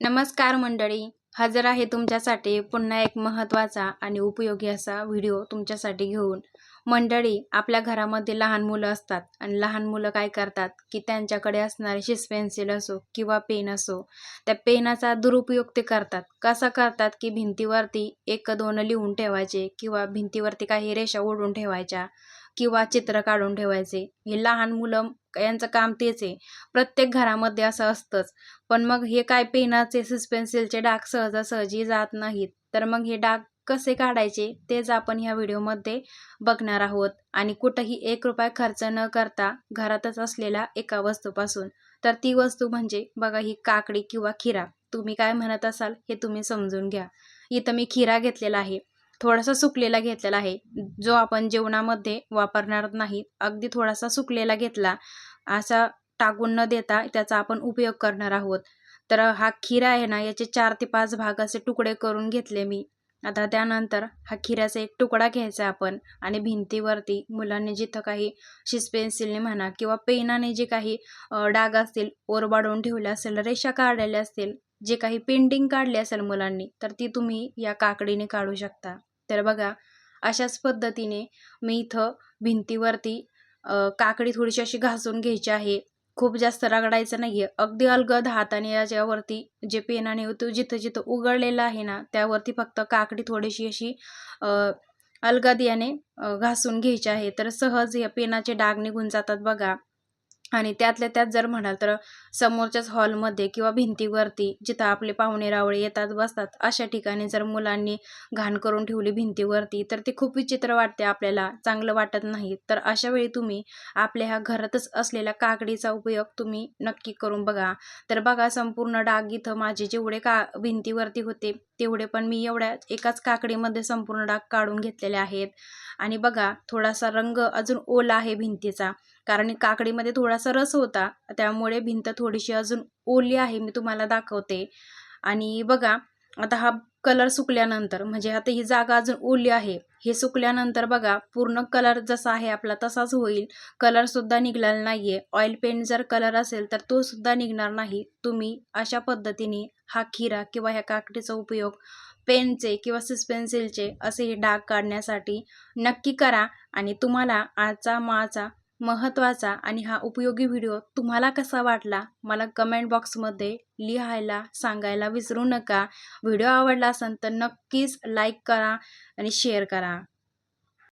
नमस्कार मंडळी. हजर आहे तुमच्यासाठी पुन्हा एक महत्त्वाचा आणि उपयोगी असा व्हिडिओ तुमच्यासाठी घेऊन. मंडळी आपल्या घरामध्ये लहान मुलं असतात आणि लहान मुलं काय करतात की त्यांच्याकडे असणारे शिस पेन्सिल असो किंवा पेन असो त्या पेनाचा दुरुपयोग ते करतात. कसा करतात की भिंतीवरती एक दोन लिहून ठेवायचे किंवा भिंतीवरती काही रेषा ओढून ठेवायच्या. किंवा चित्र काढून ठेवायचे. हे लहान मुलं यांचं काम तेच आहे. प्रत्येक घरामध्ये असं असतंच. पण मग हे काय पेनाचे पेन्सिलचे डाग सहजासहजी जात नाहीत. तर मग हे डाग कसे काढायचे तेच आपण ह्या व्हिडिओमध्ये बघणार आहोत. आणि कुठंही एक रुपया खर्च न करता घरातच असलेल्या एका वस्तूपासून. तर ती वस्तू म्हणजे बघा ही काकडी किंवा खिरा. तुम्ही काय म्हणत असाल हे तुम्ही समजून घ्या. इथं मी खिरा घेतलेला आहे. थोडासा सुकलेला घेतलेला आहे. जो आपण जेवणामध्ये वापरणार नाही अगदी थोडासा सुकलेला घेतला असा टाकून न देता त्याचा आपण उपयोग करणार आहोत. तर हा खीरा आहे ना याचे चार ते पाच भाग असे तुकडे करून घेतले मी. आता त्यानंतर हा खिऱ्याचा एक तुकडा घ्यायचा आपण आणि भिंतीवरती मुलांनी जिथं काही शिस पेन्सिलने म्हणा किंवा पेनाने जे काही डाग असतील ओरबाडून ठेवले असेल रेषा काढलेल्या असतील जे काही पेंटिंग काढले असेल मुलांनी तर ती तुम्ही या काकडीने काढू शकता. तर बघा अशाच पद्धतीने मी इथं भिंतीवरती काकडी थोडीशी अशी घासून घ्यायची आहे. खूप जास्त रगडायचं नाही आहे अगदी अलगद हाताने याच्यावरती जे पेनाने होतो जिथं जिथं उघडलेलं आहे ना त्यावरती फक्त काकडी थोडीशी अशी अलगद याने घासून घ्यायची आहे. तर सहज या पेनाचे डाग निघून जातात बघा. आणि त्यातल्या त्यात जर म्हणाल तर समोरच्याच हॉलमध्ये किंवा भिंतीवरती जिथं आपले पाहुणे रावळे येतात बसतात अशा ठिकाणी जर मुलांनी घाण करून ठेवली भिंतीवरती तर ते खूप विचित्र वाटते आपल्याला चांगलं वाटत नाही. तर अशा वेळी तुम्ही आपल्या ह्या घरातच असलेल्या काकडीचा उपयोग तुम्ही नक्की करून बघा. तर बघा संपूर्ण डाग इथं माझे जेवढे का भिंतीवरती होते तेवढे पण मी एवढ्या एकाच काकडीमध्ये संपूर्ण डाग काढून घेतलेले आहेत. आणि बघा थोडासा रंग अजून ओला आहे भिंतीचा. कारण काकडीमध्ये थोडासा रस होता त्यामुळे भिंत थोडीशी अजून ओली आहे मी तुम्हाला दाखवते. आणि बघा आता हा कलर सुकल्यानंतर म्हणजे आता ही जागा अजून ओली आहे. हे सुकल्यानंतर बघा पूर्ण कलर जसा आहे आपला तसाच होईल. कलरसुद्धा निघालेला नाही आहे ऑइल पेंट जर कलर असेल तर तो सुद्धा निघणार नाही. तुम्ही अशा पद्धतीने हा खिरा किंवा ह्या काकडीचा उपयोग पेनचे किंवा सिस्पेन्सिलचे असे हे डाग काढण्यासाठी नक्की करा. आणि तुम्हाला आजचा माचा महत्त्वाचा आणि हा उपयोगी व्हिडिओ तुम्हाला कसा वाटला मला कमेंट बॉक्समध्ये लिहायला सांगायला विसरू नका. व्हिडिओ आवडला असेल तर नक्कीच लाईक करा आणि शेअर करा.